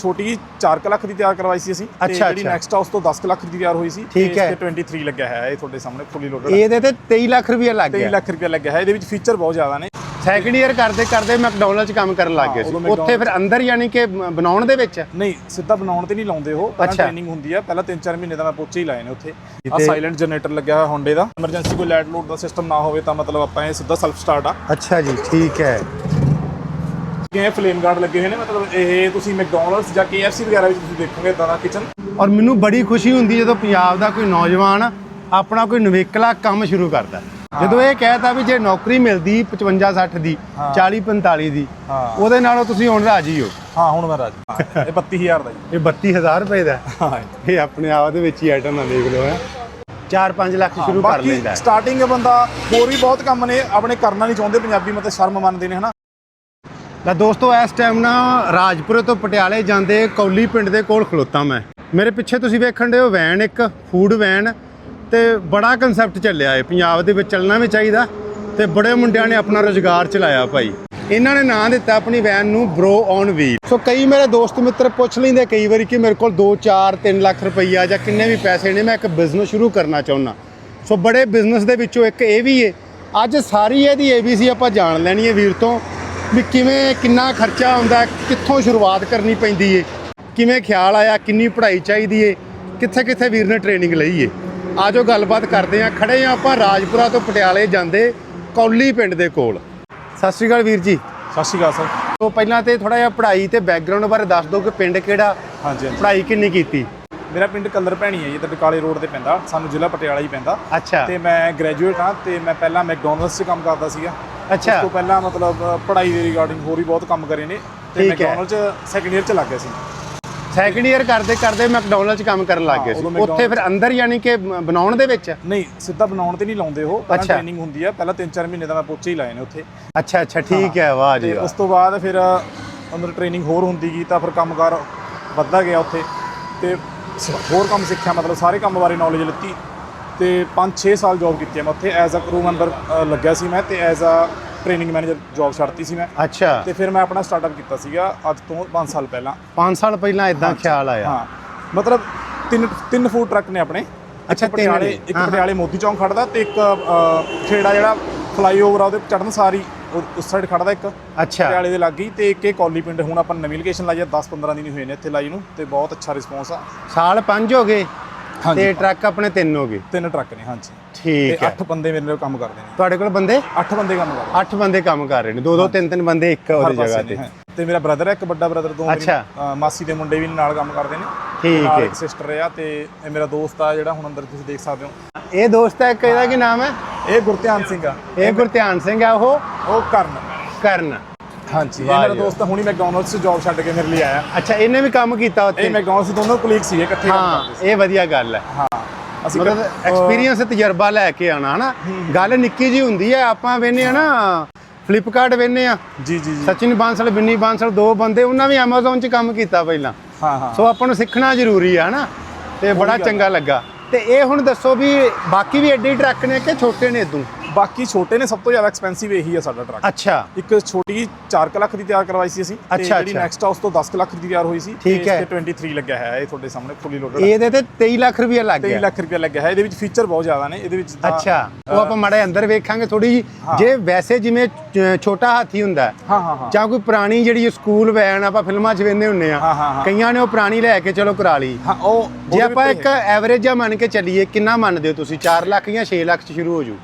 ਛੋਟੀ ਜਿਹੀ 4 ਲੱਖ ਦੀ ਤਿਆਰ ਕਰਵਾਈ ਸੀ ਅਸੀਂ ਤੇ ਅੱਛਾ, ਜਿਹੜੀ ਅੱਛਾ। ਨੈਕਸਟ ਹਾਊਸ ਤੋਂ 10 ਲੱਖ ਦੀ ਤਿਆਰ ਹੋਈ ਸੀ ਠੀਕ ਹੈ। ਤੇ 23 ਲੱਗਿਆ ਹੈ ਇਹ ਤੁਹਾਡੇ ਸਾਹਮਣੇ ਫੁੱਲੀ ਲੋਡਡ ਇਹਦੇ ਤੇ 23 ਲੱਖ ਰੁਪਏ ਲੱਗ 23 ਗਿਆ। ਲੱਖ ਰੁਪਏ ਲੱਗਿਆ ਹੈ ਇਹਦੇ ਵਿੱਚ ਫੀਚਰ ਬਹੁਤ ਜ਼ਿਆਦਾ ਨੇ। ਸੈਕਿੰਡ ਇਅਰ ਕਰਦੇ ਕਰਦੇ ਮੈਕਡੋਨਲਡ 'ਚ ਕੰਮ ਕਰਨ ਲੱਗ ਹਾਂ, ਗਏ ਸੀ। ਉਦੋਂ ਉੱਥੇ ਫਿਰ ਅੰਦਰ ਯਾਨੀ ਕਿ ਮ- ਬਣਾਉਣ ਦੇ ਵਿੱਚ? ਨਹੀਂ ਸਿੱਧਾ ਬਣਾਉਣ ਤੇ ਨਹੀਂ ਲਾਉਂਦੇ ਉਹ ਪਹਿਲਾਂ ਅੱਛਾ। ਟ੍ਰੇਨਿੰਗ ਹੁੰਦੀ ਹੈ ਪਹਿਲਾਂ 3-4 ਮਹੀਨੇ ਦਾ ਮੈਂ ਪੋਚੇ ਹੀ ਲਾਏ ਨੇ ਉੱਥੇ। ਆ ਤੇ- ਸਾਇਲੈਂਟ ਜਨਰੇਟਰ ਲੱਗਿਆ ਹੋਇਆ ਹੋਂਡੇ ਦਾ। ਐਮਰਜੈਂਸੀ ਕੋਈ ਲਾਈਟ ਲੋਡ ਦਾ ਸਿਸਟਮ ਨਾ ਹੋਵੇ ਤਾਂ ਮਤਲਬ ਆਪਾਂ ਇਹ ਸਿੱਧਾ ਸੈਲਫ ਸਟਾਰਟ ਆ। ਅੱਛਾ ਜੀ ਠੀਕ ਹੈ। ਇਹ ਫਲੇਮ ਗਾਰਡ ਲੱਗੇ ਹੋਏ ਨੇ? ਮਤਲਬ ਇਹ ਤੁਸੀਂ ਮੈਕਡੋਨਲਡਸ ਜਾਂ KFC ਵਗੈਰਾ ਵਿੱਚ ਤੁਸੀਂ ਦੇਖੋਗੇ ਇਦਾਂ ਦਾ ਕਿਚਨ ਔਰ ਮੈਨੂੰ ਬੜੀ ਖੁਸ਼ੀ ਹੁੰਦੀ ਜਦੋਂ ਪੰਜਾਬ ਦਾ ਕੋਈ ਨੌਜਵਾਨ ਆਪਣਾ ਕੋਈ ਨਵੇਕਲਾ ਕੰਮ ਸ਼ੁਰੂ ਕਰਦਾ। ਜਦੋਂ ਇਹ ਕਹਿਤਾ ਵੀ ਜੇ ਨੌਕਰੀ ਮਿਲਦੀ 55 60 ਦੀ 40 45 ਦੀ। ਉਹਦੇ ਨਾਲੋਂ ਤੁਸੀਂ ਹੁਣ ਰਾਜੀ ਹੋ। ਹਾਂ ਹੁਣ ਮੈਂ ਰਾਜੀ। ਇਹ 32000 ਦਾ ਜੀ ਇਹ 32000 ਰੁਪਏ ਦਾ ਇਹ ਆਪਣੇ ਆਪ ਦੇ ਵਿੱਚ ਹੀ ਆਈਟਮ ਨਾ ਦੇਖ ਲਓ ਹੈ। 4-5 ਲੱਖ ਸ਼ੁਰੂ ਕਰ ਲੈਂਦਾ। ਸਟਾਰਟਿੰਗ ਬੰਦਾ ਹੋਰ ਵੀ ਬਹੁਤ ਕੰਮ ਨੇ ਆਪਣੇ ਕਰਨਾ ਨਹੀਂ ਚਾਹੁੰਦੇ ਪੰਜਾਬੀ ਮਤਲਬ ਸ਼ਰਮ ਮੰਨਦੇ ਨੇ ਹਨਾ? ਲੈ ਦੋਸਤੋ, ਇਸ ਟਾਈਮ ਨਾ ਰਾਜਪੁਰੇ ਤੋਂ ਪਟਿਆਲੇ ਜਾਂਦੇ ਕੌਲੀ ਪਿੰਡ ਦੇ ਕੋਲ ਖਲੋਤਾ ਮੈਂ। ਮੇਰੇ ਪਿੱਛੇ ਤੁਸੀਂ ਵੇਖਣ ਦੇ ਹੋ ਵੈਨ ਇੱਕ ਫੂਡ ਵੈਨ ਤੇ ਬੜਾ ਕਨਸੈਪਟ ਚੱਲਿਆ ਏ ਪੰਜਾਬ ਦੇ ਵਿੱਚ ਚੱਲਣਾ ਵੀ ਚਾਹੀਦਾ ਤੇ ਬੜੇ ਮੁੰਡਿਆਂ ਨੇ ਆਪਣਾ ਰੋਜ਼ਗਾਰ ਚਲਾਇਆ ਭਾਈ। ਇਹਨਾਂ ਨੇ ਨਾਂ ਦਿੱਤਾ ਆਪਣੀ ਵੈਨ ਨੂੰ ਬ੍ਰੋ ਔਨ ਵੀਲ ਸੋ ਕਈ ਮੇਰੇ ਦੋਸਤ ਮਿੱਤਰ ਪੁੱਛ ਲੈਂਦੇ ਕਈ ਵਾਰੀ ਕਿ ਮੇਰੇ ਕੋਲ 2 4 3 ਲੱਖ ਰੁਪਈਆ ਜਾਂ ਕਿੰਨੇ ਵੀ ਪੈਸੇ ਨੇ, ਮੈਂ ਇੱਕ ਬਿਜ਼ਨਸ ਸ਼ੁਰੂ ਕਰਨਾ ਚਾਹੁੰਦਾ ਸੋ ਬੜੇ ਬਿਜ਼ਨਸ ਦੇ ਵਿੱਚੋਂ ਇੱਕ ਇਹ ਵੀ ਏ। ਅੱਜ ਸਾਰੀ ਇਹਦੀ ABC ਆਪਾਂ ਜਾਣ ਲੈਣੀ ਹੈ ਵੀਰ ਤੋਂ। ਵੀ ਕਿਵੇਂ ਕਿੰਨਾ ਖਰਚਾ ਹੁੰਦਾ ਕਿੱਥੋਂ ਸ਼ੁਰੂਆਤ ਕਰਨੀ ਪੈਂਦੀ ਏ? ਕਿਵੇਂ ਖਿਆਲ ਆਇਆ ਕਿੰਨੀ ਪੜ੍ਹਾਈ ਚਾਹੀਦੀ ਏ? ਕਿੱਥੇ ਕਿੱਥੇ ਵੀਰ ਨੇ ਟ੍ਰੇਨਿੰਗ ਲਈ ਏ? ਆਜੋ ਗੱਲਬਾਤ ਕਰਦੇ ਆ। ਖੜੇ ਆ ਆਪਾਂ ਰਾਜਪੁਰਾ ਤੋਂ ਪਟਿਆਲੇ ਜਾਂਦੇ ਕੌਲੀ ਪਿੰਡ ਦੇ ਕੋਲ। ਸਤਿ ਸ਼੍ਰੀ ਅਕਾਲ ਵੀਰ ਜੀ। ਸਤਿ ਸ਼੍ਰੀ ਅਕਾਲ ਸਰ। ਤੋਂ ਪਹਿਲਾਂ ਤੇ ਥੋੜਾ ਜਿਹਾ ਪੜ੍ਹਾਈ ਤੇ ਬੈਕਗ੍ਰਾਉਂਡ ਬਾਰੇ ਦੱਸ ਦਿਓ ਕਿ ਪਿੰਡ ਕਿਹੜਾ ਹਾਂਜੀ ਹਾਂਜੀ। ਪੜ੍ਹਾਈ ਕਿੰਨੀ ਕੀਤੀ? ਮੇਰਾ ਪਿੰਡ ਕਲਰ ਭੈਣੀ ਹੈ ਜੀ ਤੇ ਡਕਾਲੇ ਰੋਡ ਤੇ ਪੈਂਦਾ। ਸਾਨੂੰ ਜ਼ਿਲ੍ਹਾ ਪਟਿਆਲਾ ਹੀ ਪੈਂਦਾ। ਅੱਛਾ। ਤੇ ਮੈਂ ਗ੍ਰੈਜੂਏਟ ਹਾਂ ਤੇ ਮੈਂ ਪਹਿਲਾਂ ਮੈਕਡੋਨਲਡਸ 'ਚ ਕੰਮ ਕਰਦਾ ਸੀਗਾ। ਅੱਛਾ। ਉਸ ਤੋਂ ਪਹਿਲਾਂ ਮਤਲਬ ਪੜ੍ਹਾਈ ਦੇ ਰਿਗਾਰਡਿੰਗ ਹੋਰ ਵੀ ਬਹੁਤ ਕੰਮ ਕਰੇ ਨੇ ਤੇ ਠੀਕ ਹੈ। ਮੈਕਡੋਨਲਡਸ 'ਚ ਸੈਕੰਡ ਇਅਰ 'ਚ ਲੱਗ ਗਿਆ ਸੀ। ਸੈਕੰਡ ਇਅਰ ਕਰਦੇ ਕਰਦੇ ਮੈਕਡੋਨਲਡ 'ਚ ਕੰਮ ਕਰਨ ਲੱਗ ਹਾਂ, ਗਏ ਸੀ। ਉਦੋਂ ਉੱਥੇ ਫਿਰ ਅੰਦਰ ਯਾਨੀ ਕਿ ਮ- ਬਣਾਉਣ ਦੇ ਵਿੱਚ? ਨਹੀਂ ਸਿੱਧਾ ਬਣਾਉਣ ਤੇ ਨਹੀਂ ਲਾਉਂਦੇ ਉਹ। ਪਹਿਲਾਂ ਅੱਛਾ। ਟ੍ਰੇਨਿੰਗ ਹੁੰਦੀ ਹੈ ਪਹਿਲਾਂ 3-4 ਮਹੀਨੇ ਦਾ ਮੈਂ ਪੋਚੇ ਹੀ ਲਾਏ ਨੇ ਉੱਥੇ। ਅੱਛਾ ਅੱਛਾ ਠੀਕ ਹੈ ਵਾਹ ਜੀ ਤੇ ਵਾਹ। ਉਸ ਤੋਂ ਬਾਅਦ ਫਿਰ ਅੰਦਰ ਟ੍ਰੇਨਿੰਗ ਹੋਰ ਹੁੰਦੀ ਗਈ ਤਾਂ ਫਿਰ ਕੰਮਕਾਰ ਵੱਧਦਾ ਗਿਆ ਉੱਥੇ। ਤੇ ਸ- ਹੋਰ ਕੰਮ ਸਿੱਖਿਆ ਮਤਲਬ ਸਾਰੇ ਕੰਮ ਬਾਰੇ ਨੌਲੇਜ ਲਿੱਤੀ। ਤੇ 5-6 ਸਾਲ ਜੌਬ ਕੀਤੀ ਹੈ। ਮੈਂ ਉੱਥੇ ਐਜ਼ ਅ ਕਰੂ ਮੈਂਬਰ ਲੱਗਿਆ ਸੀ ਮੈਂ ਤੇ as a training manager job ਛੱਡਤੀ ਸੀ ਮੈਂ। ਅੱਛਾ। ਤੇ ਫਿਰ ਮੈਂ ਆਪਣਾ ਸਟਾਰਟਅਪ ਕੀਤਾ ਸੀਗਾ ਅੱਜ ਤੋਂ 5 ਸਾਲ ਪਹਿਲਾਂ। 5 ਸਾਲ ਪਹਿਲਾਂ ਇਦਾਂ ਖਿਆਲ ਆਇਆ? ਹਾਂ। ਮਤਲਬ ਤਿੰਨ ਤਿੰਨ ਫੂਡ ਟਰੱਕ ਨੇ ਆਪਣੇ। ਅੱਛਾ, ਤਿੰਨ ਨੇ। ਇੱਕ। ਪਟਿਆਲੇ ਮੋਦੀ ਚੌਂਕ ਖੜਦਾ ਤੇ ਇੱਕ ਖੇੜਾ ਜਿਹੜਾ ਫਲਾਈਓਵਰ ਆ ਉਹਦੇ ਚੜਨ ਸਾਰੀ ਉਸ ਸਾਈਡ ਖੜਦਾ ਇੱਕ। ਅੱਛਾ। ਪਟਿਆਲੇ ਦੇ ਲਾਗੀ ਤੇ ਇੱਕ ਇਹ ਕੌਲੀ ਪਿੰਡ। ਹੁਣ ਆਪਾਂ ਨਵੀਂ ਲੋਕੇਸ਼ਨ ਲਾਈ ਆ 10-15 ਦਿਨ ਹੀ ਹੋਏ ਨੇ ਇੱਥੇ ਲਾਈ ਨੂੰ ਤੇ ਬਹੁਤ ਅੱਛਾ ਰਿਸਪੌਂਸ ਆ। ਸਾਲ 5 ਹੋ ਗਏ। ਹਾਂਜੀ। ਤੇ ਟਰੱਕ ਆਪਣੇ 3 ਹੋ ਗਏ। ਤਿੰਨ ਟਰੱਕ ਨੇ ਹਾਂਜੀ। ਤੇ ਠੀਕ ਹੈ। 8 ਬੰਦੇ ਮੇਰੇ ਨਾਲ ਕੰਮ ਕਰਦੇ ਨੇ। ਤੁਹਾਡੇ ਕੋਲ ਬੰਦੇ? 8 ਬੰਦੇ ਕੰਮ ਕਰਦੇ 8 ਬੰਦੇ ਕੰਮ ਕਰ ਰਹੇ ਨੇ। ਦੋ ਦੋ ਤਿੰਨ ਤਿੰਨ ਬੰਦੇ ਇੱਕ ਹਰ ਉਹਦੀ ਪਾਸੇ ਜਗ੍ਹਾ ਨੇ, ਤੇ। ਹਾਂ। ਤੇ ਮੇਰਾ ਬ੍ਰਦਰ ਹੈ ਇੱਕ ਵੱਡਾ ਬ੍ਰਦਰ ਦੋ ਮੇਰੀ, ਅੱਛਾ। ਅ, ਮਾਸੀ ਦੇ ਮੁੰਡੇ ਵੀ ਨਾਲ ਕੰਮ ਕਰਦੇ ਨੇ। ਠੀਕ ਨਾਲ ਹੈ। ਇੱਕ ਸਿਸਟਰ ਆ ਤੇ ਇਹ ਮੇਰਾ ਦੋਸਤ ਆ ਜਿਹੜਾ ਹੁਣ ਅੰਦਰ ਤੁਸੀਂ ਦੇਖ ਸਕਦੇ ਹੋ। ਇਹ ਦੋਸਤ ਹੈ ਇੱਕ ਇਹਦਾ ਕੀ ਨਾਮ ਹੈ? ਇਹ ਗੁਰਧਿਆਨ ਸਿੰਘ ਆ। ਇਹ ਗੁਰਧਿਆਨ ਸਿੰਘ ਹੈ ਉਹ? ਉਹ ਕਰਨ। ਕਰਨ। ਹਾਂਜੀ ਇਹ ਮੇਰਾ। ਦੋਸਤ ਹੁਣੀ ਮੈਕਡੋਨਲਡਸ 'ਚ ਜੌਬ ਛੱਡ ਕੇ ਮੇਰੇ ਲਈ ਆਇਆ। ਅੱਛਾ ਇਹਨੇ ਵੀ ਕੰਮ ਕੀਤਾ ਇਹ ਉੱਥੇ ਮੈਕਡੋਨਲਡਸ ਦੋਨੋਂ ਕੁਲੀਗ ਸੀਗੇ ਇਕੱਠੇ ਕੰਮ ਹਾਂ ਕਰਦੇ ਇਹ ਵਧੀਆ ਗੱਲ ਹੈ। ਹਾਂ ਅਸੀਂ ਮਤਲਬ ਐਕਸਪੀਰੀਅੰਸ ਤਜਰਬਾ ਲੈ ਕੇ ਆਣਾ ਹਨਾ? ਗੱਲ ਨਿੱਕੀ ਜੀ ਹੁੰਦੀ ਹੈ ਆਪਾਂ ਵੇਨੇ ਆ ਨਾ ਫਲਿੱਪਕਾਰਟ ਵੇਨੇ ਆ। ਜੀ ਜੀ ਜੀ। ਸਚਿਨ ਬਾਂਸਲ ਬਿੰਨੀ ਬਾਂਸਲ ਦੋ ਬੰਦੇ ਉਹਨਾਂ ਵੀ Amazon 'ਚ ਕੰਮ ਕੀਤਾ ਪਹਿਲਾਂ। ਹਾਂ ਹਾਂ। ਸੋ ਆਪਾਂ ਨੂੰ ਸਿੱਖਣਾ ਜ਼ਰੂਰੀ ਆ ਹਨਾ? ਤੇ ਬੜਾ ਚੰਗਾ ਲੱਗਾ। ਤੇ ਇਹ ਹੁਣ ਦੱਸੋ ਵੀ ਬਾਕੀ ਵੀ ਐਡੇ ਟਰੱਕ ਨੇ ਕਿ ਛੋਟੇ ਨੇ ਇਦੋਂ ਬਾਕੀ ਛੋਟੇ ਨੇ ਸਭ ਤੋਂ ਜ਼ਿਆਦਾ ਐਕਸਪੈਂਸਿਵ ਇਹੀ ਹੈ ਸਾਡਾ ਟਰੱਕ ਅੱਛਾ। ਇੱਕ ਛੋਟੀ ਜਿਹੀ 4 ਲੱਖ ਦੀ ਤਿਆਰ ਕਰਵਾਈ ਸੀ ਅਸੀਂ ਤੇ ਅੱਛਾ, ਜਿਹੜੀ ਅੱਛਾ। ਨੈਕਸਟ ਹਾਊਸ ਤੋਂ 10 ਲੱਖ ਦੀ ਤਿਆਰ ਹੋਈ ਸੀ ਠੀਕ ਹੈ। ਤੇ 23 ਲੱਗਿਆ ਹੈ ਇਹ ਤੁਹਾਡੇ ਸਾਹਮਣੇ ਫੁੱਲੀ ਲੋਡਡ ਇਹਦੇ ਤੇ 23 ਲੱਖ ਰੁਪਏ ਲੱਗ 23 ਗਿਆ। ਲੱਖ ਰੁਪਏ ਲੱਗਿਆ ਹੈ ਇਹਦੇ ਵਿੱਚ ਫੀਚਰ ਬਹੁਤ ਜ਼ਿਆਦਾ ਨੇ ਇਹਦੇ ਵਿੱਚ ਤਾਂ- ਅੱਛਾ ਉਹ ਆਪਾਂ ਮਾੜੇ ਅੰਦਰ ਵੇਖਾਂਗੇ ਥੋੜੀ ਜੀ ਹਾਂ। ਜੇ ਵੈਸੇ ਜਿਵੇਂ ਚ- ਛੋਟਾ ਹਾਥੀ ਹੁੰਦਾ ਹੈ, ਹਾਂ ਹਾਂ। ਹਾਂ ਜਾਂ ਕੋਈ ਪੁਰਾਣੀ ਜਿਹੜੀ ਸਕੂਲ ਵੈਨ ਆਪਾਂ ਫਿਲਮਾਂ 'ਚ ਵੇਖਦੇ ਹੁੰਨੇ ਹਾਂ, ਆ ਹਾਂ। ਕਈਆਂ ਨੇ ਉਹ ਪੁਰਾਣੀ ਲੈ ਕੇ ਚਲੋ ਕਰਾ ਲਈ। ਹਾਂ ਉਹ ਜੇ ਉਹਦੇ ਆਪਾਂ ਵਿੱਚ ਇੱਕ ਐਵਰੇਜ ਜਿਹਾ ਮੰਨ ਕੇ ਚੱਲੀਏ ਕਿੰਨਾ ਮੰਨਦੇ ਹੋ ਤੁਸੀਂ? 4 ਲੱਖ ਜਾਂ 6 ਲੱਖ 'ਚ ਸ਼ੁਰੂ ਹੋ ਜੂ।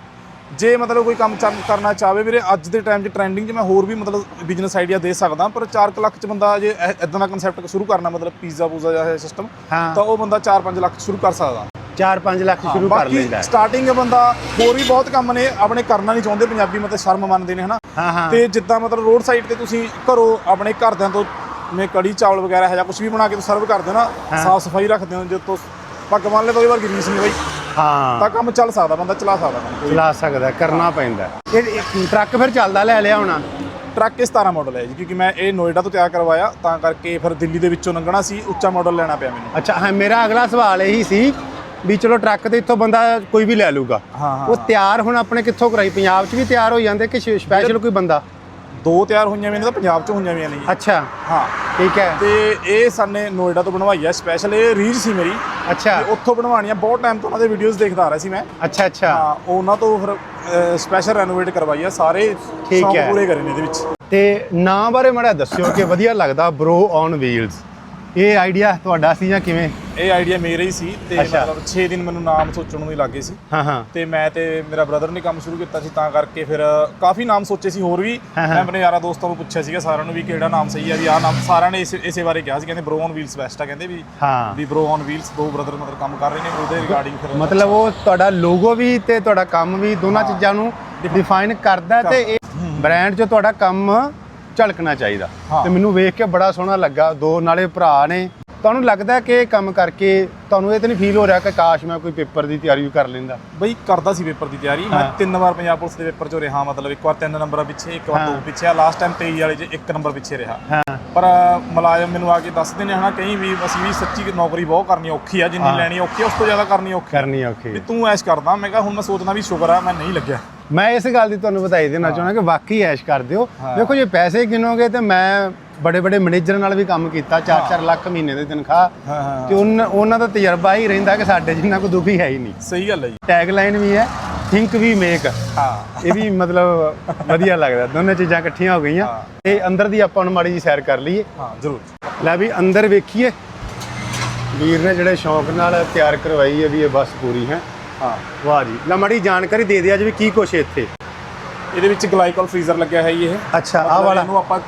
ਜੇ ਮਤਲਬ ਕੋਈ ਕੰਮ ਕਰਨਾ ਚਾਹਵੇ ਵੀਰੇ ਅੱਜ ਦੇ ਟਾਈਮ 'ਚ ਟ੍ਰੈਂਡਿੰਗ 'ਚ ਮੈਂ ਹੋਰ ਵੀ ਮਤਲਬ ਬਿਜ਼ਨਸ ਆਈਡੀਆ ਦੇ ਸਕਦਾ ਪਰ 4 ਲੱਖ 'ਚ ਬੰਦਾ ਜੇ ਇਦਾਂ ਦਾ ਕਨਸੈਪਟ ਸ਼ੁਰੂ ਕਰਨਾ ਮਤਲਬ ਪੀਜ਼ਾ ਪੂਜ਼ਾ ਜਾਂ ਇਹ ਸਿਸਟਮ। ਤਾਂ ਉਹ ਬੰਦਾ 4-5 ਲੱਖ ਸ਼ੁਰੂ ਕਰ ਸਕਦਾ। 4-5 ਲੱਖ ਸ਼ੁਰੂ ਕਰ ਲੈਂਦਾ। ਸਟਾਰਟਿੰਗ ਬੰਦਾ ਹੋਰ ਵੀ ਬਹੁਤ ਕੰਮ ਨੇ ਆਪਣੇ ਕਰਨਾ ਨਹੀਂ ਚਾਹੁੰਦੇ ਪੰਜਾਬੀ ਮਤਲਬ ਸ਼ਰਮ ਮੰਨਦੇ ਨੇ ਹਨਾ? ਤੇ ਜਿੱਦਾਂ ਮਤਲਬ ਰੋਡ ਸਾਈਡ ਤੇ ਤੁਸੀਂ ਘਰੋਂ ਆਪਣੇ ਘਰਦਿਆਂ ਤੋਂ ਮੇ ਕੜੀ ਚਾਵਲ ਵਗੈਰਾ ਹੈ ਜਾਂ ਕੁਝ ਵੀ ਬਣਾ ਕੇ ਸਰਵ ਕਰਦੇ ਹੋ ਨਾ ਸਾਫ਼ ਸਫ਼ਾਈ ਰੱਖਦੇ ਹੋ ਜੇ ਤੋਂ ਪੱਗ ਮੰਨ ਲੈ ਤਾਂ ਉਹਦੇ ਵਰਗੀ ਰੀਸ ਨਹੀਂ ਬਈ। ਹਾਂ। ਤਾਂ ਕੰਮ ਚੱਲ ਸਕਦਾ ਬੰਦਾ ਚਲਾ ਸਕਦਾ ਕੰਮ। ਚਲਾ ਸਕਦਾ ਕਰਨਾ ਪੈਂਦਾ। ਇਹ ਇਹ ਟਰੱਕ ਫਿਰ ਚੱਲਦਾ ਲੈ ਲਿਆ ਹੋਣਾ। ਟਰੱਕ ਇਹ 17 ਮਾਡਲ ਹੈ ਜੀ ਕਿਉਂਕਿ ਮੈਂ ਇਹ ਨੋਇਡਾ ਤੋਂ ਤਿਆਰ ਕਰਵਾਇਆ ਤਾਂ ਕਰਕੇ ਫਿਰ ਦਿੱਲੀ ਦੇ ਵਿੱਚੋਂ ਲੰਘਣਾ ਸੀ ਉੱਚਾ ਮਾਡਲ ਲੈਣਾ ਪਿਆ ਮੈਨੂੰ। ਅੱਛਾ ਹਾਂ ਮੇਰਾ ਅਗਲਾ ਸਵਾਲ ਇਹੀ ਸੀ ਵੀ ਚਲੋ ਟਰੱਕ ਤੇ ਇੱਥੋਂ ਬੰਦਾ ਕੋਈ ਵੀ ਲੈ ਲੂਗਾ। ਹਾਂ, ਹਾਂ, ਉਹ ਤਿਆਰ ਹੁਣ ਆਪਣੇ ਕਿੱਥੋਂ ਕਰਾਈ? ਪੰਜਾਬ 'ਚ ਵੀ ਤਿਆਰ ਹੋ ਜਾਂਦੇ ਕਿ ਸਪੈਸ਼ਲ ਕੋਈ ਬੰਦਾ? ਦੋ ਤਿਆਰ ਹੋਈਆਂ ਵੀ ਨੇ ਤਾਂ ਪੰਜਾਬ 'ਚ ਹੋਈਆਂ ਵੀ ਨੇ ਅੱਛਾ। ਹਾਂ। ਠੀਕ ਹੈ। ਤੇ ਇਹ ਸਾਨੇ ਨੋਇਡਾ ਤੋਂ ਬਣਵਾਈ ਆ ਸਪੈਸ਼ਲ ਇਹ ਰੀਜ ਸੀ ਮੇਰੀ। ਅੱਛਾ। ਉੱਥੋਂ ਬਣਵਾਉਣੀਆਂ ਬਹੁਤ ਟਾਈਮ ਤੋਂ ਉਹਨਾਂ ਦੇ ਵੀਡੀਓਜ਼ ਦੇਖਦਾ ਆ ਰਿਹਾ ਸੀ ਮੈਂ। ਅੱਛਾ ਅੱਛਾ। ਹਾਂ ਉਹਨਾਂ ਤੋਂ ਫਿਰ ਸਪੈਸ਼ਲ ਰੈਨੋਵੇਟ ਕਰਵਾਈ ਆ ਸਾਰੇ ਠੀਕ ਹੈ। ਪੂਰੇ ਕਰੇ ਨੇ ਇਹਦੇ ਵਿੱਚ। ਤੇ ਨਾਂ ਬਾਰੇ ਮੜਾ ਦੱਸਿਓ ਕਿ ਵਧੀਆ ਲੱਗਦਾ ਬ੍ਰੋ ਔਨ ਵੀਲਸ ਇਹ ਆਈਡੀਆ ਤੁਹਾਡਾ ਸੀ ਜਾਂ ਕਿਵੇਂ? ਇਹ ਆਈਡੀਆ ਮੇਰਾ ਹੀ ਸੀ ਤੇ ਅੱਛਾ। ਮਤਲਬ 6 ਦਿਨ ਮੈਨੂੰ ਨਾਮ ਸੋਚਣ ਨੂੰ ਹੀ ਲੱਗੇ ਸੀ ਹਾਂ ਹਾਂ ਤੇ ਮੈਂ ਤੇ ਮੇਰਾ ਬ੍ਰਦਰ ਨੇ ਕੰਮ ਸ਼ੁਰੂ ਕੀਤਾ ਸੀ ਤਾਂ ਕਰਕੇ ਫਿਰ ਕਾਫੀ ਨਾਮ ਸੋਚੇ ਸੀ ਹੋਰ ਵੀ ਹਾਂ, ਹਾਂ। ਮੈਂ ਆਪਣੇ ਯਾਰਾਂ ਦੋਸਤਾਂ ਨੂੰ ਪੁੱਛਿਆ ਸੀਗਾ ਸਾਰਿਆਂ ਨੂੰ ਵੀ ਕਿਹੜਾ ਨਾਮ ਸਹੀ ਹੈ ਵੀ ਆਹ ਨਾਮ ਸਾਰਿਆਂ ਨੇ ਇਸੇ ਇਸੇ ਬਾਰੇ ਕਿਹਾ ਸੀ ਕਹਿੰਦੇ ਬ੍ਰੋ ਔਨ ਵੀਲਸ ਬੈਸਟ ਆ ਕਹਿੰਦੇ ਵੀ ਹਾਂ ਵੀ ਬ੍ਰੋ ਔਨ ਵੀਲਸ ਦੋ ਬ੍ਰਦਰ ਮਤਲਬ ਕੰਮ ਕਰ ਰਹੇ ਨੇ ਉਹਦੇ ਰਿਗਾਰਡਿੰਗ ਫਿਰ ਮਤਲਬ ਉਹ ਤੁਹਾਡਾ ਲੋਗੋ ਵੀ ਤੇ ਤੁਹਾਡਾ ਕੰਮ ਵੀ ਦੋਨਾਂ। ਚੀਜ਼ਾਂ ਨੂੰ ਡਿਫਾਈਨ ਕਰਦਾ ਤੇ ਇਹ ਬ੍ਰਾਂਡ 'ਚ ਤੁਹਾਡਾ ਕੰਮ ਝਲਕਣਾ ਚਾਹੀਦਾ ਹਾਂ। ਤੇ ਮੈਨੂੰ ਵੇਖ ਕੇ ਬੜਾ ਸੋਹਣਾ ਲੱਗਾ ਦੋ ਨਾਲੇ ਭਰਾ ਨੇ ਤੁਹਾਨੂੰ ਲੱਗਦਾ ਕਿ ਇਹ ਕੰਮ ਕਰਕੇ ਤੁਹਾਨੂੰ ਇਹ ਤਾਂ ਨਹੀਂ ਫੀਲ ਹੋ ਰਿਹਾ ਕਿ ਕਾਸ਼ ਮੈਂ ਕੋਈ ਪੇਪਰ ਦੀ ਤਿਆਰੀ ਵੀ ਕਰ ਲੈਂਦਾ ਬਈ ਕਰਦਾ ਸੀ ਪੇਪਰ ਦੀ ਤਿਆਰੀ ਮੈਂ। ਤਿੰਨ ਵਾਰ ਪੰਜਾਬ ਪੁਲਿਸ ਦੇ ਪੇਪਰ 'ਚੋਂ ਰਿਹਾ ਮਤਲਬ ਇੱਕ ਵਾਰ ਤਿੰਨ ਨੰਬਰਾਂ ਪਿੱਛੇ ਇੱਕ ਵਾਰ। ਦੋ ਪਿੱਛੇ ਲਾਸਟ ਟਾਈਮ 23 ਵਾਲੇ 'ਚ ਇੱਕ ਨੰਬਰ ਪਿੱਛੇ ਰਿਹਾ ਪਰ ਮੁਲਾਜ਼ਮ ਮੈਨੂੰ ਆ ਕੇ ਦੱਸਦੇ ਨੇ ਹਨਾ ਕਈ ਵੀ ਅਸੀਂ ਵੀ ਸੱਚੀ ਨੌਕਰੀ ਬਹੁਤ ਕਰਨੀ ਔਖੀ ਆ ਜਿੰਨੀ। ਲੈਣੀ ਔਖੀ ਉਸ ਤੋਂ ਜ਼ਿਆਦਾ ਕਰਨੀ ਔਖੀ। ਕਰਨੀ ਔਖੀ ਵੀ ਤੂੰ ਐਸ਼ ਕਰਦਾ ਮੈਂ ਕਿਹਾ ਹੁਣ ਮੈਂ ਸੋਚਦਾ ਵੀ ਸ਼ੁਕਰ ਆ ਮੈਂ ਨਹੀਂ ਲੱਗਿਆ ਮੈਂ ਇਸ ਗੱਲ ਦੀ ਤੁਹਾਨੂੰ ਵਧਾਈ ਦੇਣਾ ਚਾਹੁੰਦਾ ਕਿ ਵਾਕਈ ਐਸ਼ ਕਰਦੇ ਹੋ ਹਾਂ। ਦੇਖੋ ਜੇ ਪੈਸੇ ਗਿਣੋਗੇ ਤੇ ਮੈਂ ਬੜੇ ਬੜੇ ਮੈਨੇਜਰ ਨਾਲ ਵੀ ਕੰਮ ਕੀਤਾ 4-4 ਲੱਖ ਮਹੀਨੇ ਦੀ ਤਨਖਾਹ। ਹਾਂ ਹਾਂ ਤੇ ਉਹਨਾਂ ਉਹਨਾਂ ਦਾ ਤਜਰਬਾ ਹੀ ਰਹਿੰਦਾ ਕਿ ਸਾਡੇ ਜਿੰਨਾ ਕੋ ਦੁਖੀ ਹੈ ਹੀ ਨਹੀਂ। ਸਹੀ ਗੱਲ ਹੈ ਜੀ। ਟੈਗ ਲਾਈਨ ਵੀ ਹੈ ਥਿੰਕ ਵੀ ਮੇਕ ਹਾਂ। ਇਹ ਵੀ ਮਤਲਬ ਵਧੀਆ ਲੱਗਦਾ ਦੋਨੇ ਚੀਜ਼ਾਂ ਇਕੱਠੀਆਂ ਹੋ ਗਈਆਂ। ਹਾਂ। ਤੇ ਅੰਦਰ ਦੀ ਆਪਾਂ ਨੂੰ ਮਾੜੀ ਜੀ ਸੈਰ ਕਰ ਲਈਏ। ਹਾਂ ਜ਼ਰੂਰ। ਲੈ ਵੀ ਅੰਦਰ ਵੇਖੀਏ। ਵੀਰ ਨੇ ਜਿਹੜੇ ਸ਼ੌਂਕ ਨਾਲ ਤਿਆਰ ਕਰਵਾਈ ਹੈ ਵੀ ਇਹ ਬੱਸ ਪੂਰੀ ਹੈ। ਹਾਂ। ਵਾਹ ਜੀ। ਲੈ ਮਾੜੀ ਜਾਣਕਾਰੀ ਦੇ ਦਿਆ ਜੀ ਵੀ ਕੀ ਕੁਛ ਹੈ ਇੱਥੇ? ਇਹਦੇ ਵਿੱਚ ਗਲਾਈਕੋਲ ਫ੍ਰੀਜ਼ਰ ਲੱਗਿਆ ਹੈ ਜੀ ਇਹ। ਅੱਛਾ ਆਹ ਵਾਲਾ। ਇਹਨੂੰ ਆਪਾਂ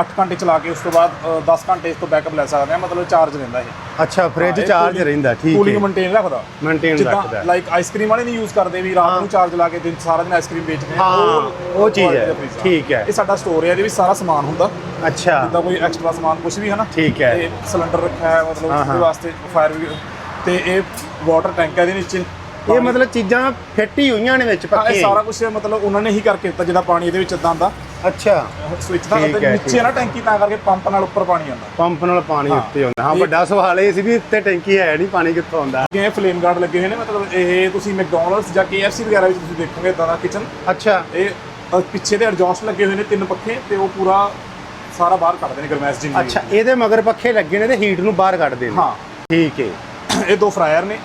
8 ਘੰਟੇ ਚਲਾ ਕੇ ਉਸ ਤੋਂ ਬਾਅਦ ਅ, 10 ਘੰਟੇ ਇਸ ਤੋਂ ਬੈਕਅਪ ਲੈ ਸਕਦੇ ਹਾਂ ਮਤਲਬ ਚਾਰਜ ਰਹਿੰਦਾ ਇਹ। ਅੱਛਾ ਫ੍ਰਿਜ ਚਾਰਜ ਰਹਿੰਦਾ ਠੀਕ ਕੂਲਿੰਗ ਹੈ। ਮੇਨਟੇਨ ਰੱਖਦਾ। ਮੇਨਟੇਨ ਜਿੱਦਾਂ ਰੱਖਦਾ। ਲਾਈਕ ਆਈਸਕ੍ਰੀਮ ਵਾਲੇ ਨਹੀਂ ਯੂਜ਼ ਕਰਦੇ ਵੀ ਰਾਤ ਨੂੰ ਚਾਰਜ ਲਾ ਕੇ ਦਿਨ ਸਾਰਾ ਦਿਨ ਆਈਸਕ੍ਰੀਮ ਵੇਚਦੇ ਹਾਂ, ਉਹ ਚੀਜ਼ ਹੈ, ਦਾ ਆ। ਠੀਕ ਹੈ। ਇਹ ਸਾਡਾ ਸਟੋਰ ਹੈ ਇਹਦੇ ਵਿੱਚ ਸਾਰਾ ਸਮਾਨ ਹੁੰਦਾ। ਅੱਛਾ। ਜਿੱਦਾਂ ਕੋਈ ਐਕਸਟਰਾ ਸਮਾਨ ਕੁਝ ਵੀ ਹੈ ਨਾ ਠੀਕ ਹੈ। ਇਹ ਸਿਲੰਡਰ ਰੱਖਿਆ ਹੈ ਮਤਲਬ ਉਹਦੇ ਹਾਂ। ਵਾਸਤੇ ਫਾਇਰ ਤੇ ਇਹ ਵਾਟਰ ਟੈਂਕ ਹੈ ਇਹਦੇ ਨੀਚੇ ਇਹ ਮਤਲਬ ਚੀਜ਼ਾਂ ਫਿੱਟ ਹੀ ਹੋਈਆਂ ਨੇ ਵਿੱਚ ਇਹ ਪੱਕੀਆਂ ਸਾਰਾ ਕੁਝ ਮਤਲਬ ਉਹਨਾਂ ਨੇ ਹੀ ਕਰਕੇ ਦਿੱਤਾ ਜਿਹਦਾ ਪਾਣੀ ਇਹਦੇ ਵਿੱਚ ਇਦਾਂ ਆਉਂਦਾ ਅੱਛਾ। ਸਵਿਚ ਦਾ ਨੀਚੇ ਨਾ ਟੈਂਕੀ ਤਾਂ ਕਰਕੇ ਪੰਪ ਨਾਲ ਉੱਪਰ ਪਾਣੀ ਆਉਂਦਾ। ਪੰਪ ਨਾਲ ਪਾਣੀ। ਉੱਤੇ ਆਉਂਦਾ। ਹਾਂ ਵੱਡਾ ਸਵਾਲ ਇਹ ਸੀ ਵੀ ਉੱਤੇ ਟੈਂਕੀ ਹੈ ਨਹੀਂ ਪਾਣੀ ਕਿੱਥੋਂ ਆਉਂਦਾ? ਇਹ ਫਲੇਮ ਗਾਰਡ ਲੱਗੇ ਹੋਏ ਨੇ ਮਤਲਬ ਇਹ ਤੁਸੀਂ ਮੈਕਡੋਨਲਡਸ ਜਾਂ KFC ਵਗੈਰਾ ਵਿੱਚ ਤੁਸੀਂ ਦੇਖੋਗੇ ਇਦਾਂ ਦਾ ਕਿਚਨ ਅੱਛਾ। ਇਹ ਪਿੱਛੇ ਦੇ ਐਡਜਸਟ ਲੱਗੇ ਹੋਏ ਨੇ ਤਿੰਨ ਪੱਖੇ ਤੇ ਉਹ ਪੂਰਾ ਸਾਰਾ ਬਾਹਰ ਕੱਢਦੇ ਨੇ ਗਰਮੈਸ਼ ਜਿੰਨੀ ਅੱਛਾ ਇਹਦੇ ਮਗਰ ਪੱਖੇ ਲੱਗੇ ਨੇ ਤੇ ਹੀਟ ਨੂੰ ਬਾਹਰ ਕੱਢਦੇ ਨੇ। ਹਾਂ। ਠੀਕ ਹੈ। ਇਹ ਦੋ ਫਰਾਇਰ ਨੇ।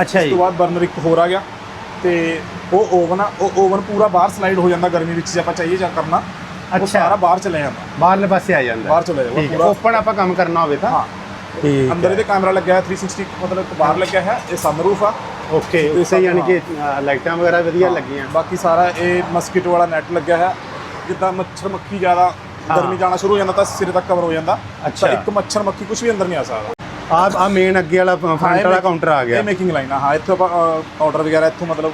ਅੱਛਾ ਉਸ ਤੋਂ ਬਾਅਦ ਬਰਨਰ ਇੱਕ ਹੋਰ ਆ ਗਿਆ ਤੇ ਉਹ ਓਵਨ ਆ ਉਹ ਓਵਨ ਪੂਰਾ ਬਾਹਰ ਸਲਾਈਡ ਹੋ ਜਾਂਦਾ ਗਰਮੀ ਵਿੱਚ ਜੇ ਆਪਾਂ ਚਾਹੀਏ ਜਾਂ ਕਰਨਾ ਅੱਛਾ। ਸਾਰਾ ਬਾਹਰ ਚਲੇ ਜਾਂਦਾ। ਬਾਹਰਲੇ ਪਾਸੇ ਆ ਜਾਂਦਾ। ਬਾਹਰ ਚਲੇ ਹੈ। ਪੂਰਾ। ਓਪਨ ਆਪਾਂ ਕੰਮ ਕਰਨਾ ਹੋਵੇ ਤਾਂ। ਹਾਂ। ਠੀਕ ਅੰਦਰ ਇਹਦੇ ਕੈਮਰਾ ਲੱਗਿਆ ਹੈ 360 ਮਤਲਬ ਬਾਹਰ ਲੱਗਿਆ ਹੈ ਇਹ ਸਨਰੂਫ ਆ। ਓਕੇ ਉਸੇ ਯਾਨੀ। ਕਿ ਲਾਈਟਾਂ ਵਗੈਰਾ ਵਧੀਆ ਲੱਗੀਆਂ। ਬਾਕੀ ਸਾਰਾ ਇਹ ਮਸਕੀਟੋ ਵਾਲਾ ਨੈਟ ਲੱਗਿਆ ਹੈ ਜਿੱਦਾਂ ਮੱਛਰ ਮੱਖੀ ਜ਼ਿਆਦਾ। ਗਰਮੀ ਜਾਣਾ ਸ਼ੁਰੂ ਹੋ ਜਾਂਦਾ ਤਾਂ ਸਿਰੇ ਤੱਕ ਕਵਰ ਹੋ ਜਾਂਦਾ। ਅੱਛਾ। ਇੱਕ ਮੱਛਰ ਮੱਖੀ ਕੁਝ ਵੀ ਅੰਦਰ ਨਹੀਂ ਆ ਸਕਦਾ। ਆ ਆ ਮੇਨ ਅੱਗੇ ਵਾਲਾ ਫਰੰਟ ਵਾਲਾ ਕਾਊਂਟਰ ਆ ਗਿਆ। ਇਹ ਮੇਕਿੰਗ ਲਾਈਨ ਆ। ਹਾਂ ਇੱਥੋਂ ਆਪਾਂ ਆਰਡਰ ਵਗੈਰਾ ਇੱਥੋਂ ਮਤਲਬ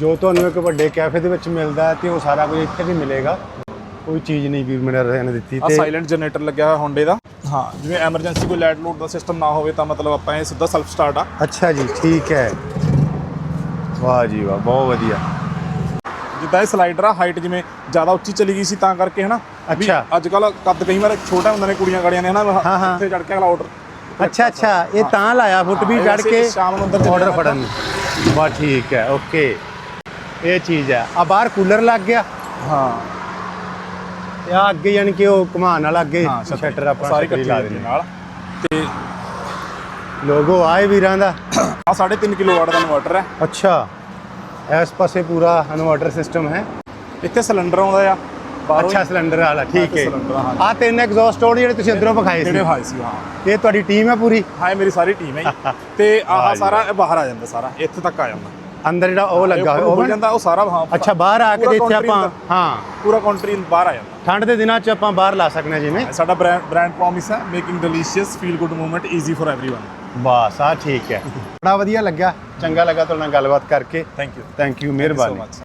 ਜੋ ਤੁਹਾਨੂੰ ਇੱਕ ਵੱਡੇ ਕੈਫੇ ਦੇ ਵਿੱਚ ਮਿਲਦਾ ਤੇ ਉਹ ਸਾਰਾ ਕੁਝ ਇੱਥੇ ਵੀ ਮਿਲੇਗਾ। ਕੋਈ ਚੀਜ਼ ਨਹੀਂ ਵੀਰ ਮੇਰੇ ਰਹਿਣ ਦਿੱਤੀ ਆ ਤੇ ਸਾਇਲੈਂਟ ਜਨਰੇਟਰ ਲੱਗਿਆ ਹੋਇਆ ਹੋਂਡੇ ਦਾ। ਹਾਂ ਜਿਵੇਂ ਐਮਰਜੈਂਸੀ ਕੋਈ ਲਾਈਟ ਲੋਡ ਦਾ ਸਿਸਟਮ ਨਾ ਹੋਵੇ ਤਾਂ ਮਤਲਬ ਆਪਾਂ ਇਹ ਸਿੱਧਾ ਸੈਲਫ ਸਟਾਰਟ ਆ। ਅੱਛਾ ਜੀ ਠੀਕ ਹੈ। ਵਾਹ ਜੀ ਵਾਹ ਬਹੁਤ ਵਧੀਆ। ਜਿੱਦਾਂ ਇਹ ਸਲਾਈਡਰ ਆ ਹਾਈਟ ਜਿਵੇਂ ਜ਼ਿਆਦਾ ਉੱਚੀ ਚਲੀ ਗਈ ਸੀ ਤਾਂ ਕਰਕੇ ਹਨਾ? ਅੱਛਾ। ਅੱਜ ਕੱਲ ਕੱਦ ਕਈ ਵਾਰ ਛੋਟਾ ਹੁੰਦਾ ਨੇ ਕੁੜੀਆਂ ਕਾੜੀਆਂ ਨੇ ਹਨਾ। ਉੱਥੇ ਚੜ ਕੇ ਅਗਲਾ ਆਰਡਰ ਅੱਛਾ ਅੱਛਾ ਇਹ ਤਾਂ ਲਾਇਆ ਫੁੱਟ ਵੀ ਚੜ ਕੇ। ਸ਼ਾਮ ਨੂੰ ਅੰਦਰ ਆਰਡਰ ਫੜਨ ਵਾਹ ਠੀਕ ਹੈ ਓਕੇ। ਇਹ ਚੀਜ਼ ਹੈ। ਆ ਬਾਹਰ ਕੂਲਰ ਲੱਗ ਗਿਆ। ਹਾਂ। ਤੇ ਆ ਅੱਗੇ ਯਾਨੀ ਕਿ ਉਹ ਘੁਮਾਉਣ ਵਾਲਾ ਅੱਗੇ ਹਾਂ ਸ਼ਟਰ ਆਪਾਂ ਸਾਰੇ ਇਕੱਠੇ ਲਾ ਲਾ ਦਿੰਦੇ ਨਾਲ। ਤੇ ਲੋਗੋ ਆਏ ਵੀਰਾਂ ਦਾ। ਆ 3.5 ਕਿਲੋ ਵਾਟ ਦਾ ਇਨਵਰਟਰ ਹੈ। ਅੱਛਾ। ਇਸ ਪਾਸੇ ਪੂਰਾ ਇਨਵਰਟਰ ਸਿਸਟਮ ਹੈ। ਇੱਥੇ ਸਿਲੰਡਰ ਆਉਂਦਾ ਆ। ਅੱਛਾ ਸਿਲੰਡਰ ਵਾਲਾ ਠੀਕ ਹੈ। ਆ ਤਿੰਨ ਐਗਜ਼ੌਸਟ ਹੋਣ ਜਿਹੜੇ ਤੁਸੀਂ ਅੰਦਰੋਂ ਵਿਖਾਏ ਸੀ। ਜਿਹੜੇ ਵਿਖਾਏ ਸੀ ਹਾਂ। ਇਹ ਤੁਹਾਡੀ ਟੀਮ ਹੈ ਪੂਰੀ? ਹਾਂ ਮੇਰੀ ਸਾਰੀ ਟੀਮ ਹੈ। ਤੇ ਆਹ ਸਾਰਾ ਬਾਹਰ ਆ ਜਾਂਦਾ ਸਾਰਾ ਇੱਥੇ ਤੱਕ ਆ ਜਾਂਦਾ। ਅੰਦਰ ਜਿਹੜਾ ਉਹ ਲੱਗਾ ਉਹ ਹੋ ਜਾਂਦਾ ਉਹ ਸਾਰਾ ਹਾਂ। ਅੱਛਾ ਬਾਹਰ ਆ ਕੇ ਇੱਥੇ ਆਪਾਂ ਹਾਂ। ਪੂਰਾ ਕੰਟਰੀ ਬਾਹਰ ਆ ਜਾਂਦਾ। ਠੰਡ ਦੇ ਦਿਨਾਂ 'ਚ ਆਪਾਂ ਬਾਹਰ ਲਾ ਸਕਨੇ ਜਿਵੇਂ। ਸਾਡਾ ਬ੍ਰਾਂਡ ਪ੍ਰੋਮਿਸ ਹੈ making delicious feel good movement easy for everyone ਬਸ ਆ ਠੀਕ ਹੈ। ਬੜਾ ਵਧੀਆ ਲੱਗਾ ਚੰਗਾ ਲੱਗਾ ਤੁਹਾਡੇ ਨਾਲ ਗੱਲਬਾਤ ਕਰਕੇ। ਥੈਂਕ ਯੂ ਥੈਂਕ ਯੂ ਮਿਹਰਬਾਨੀ।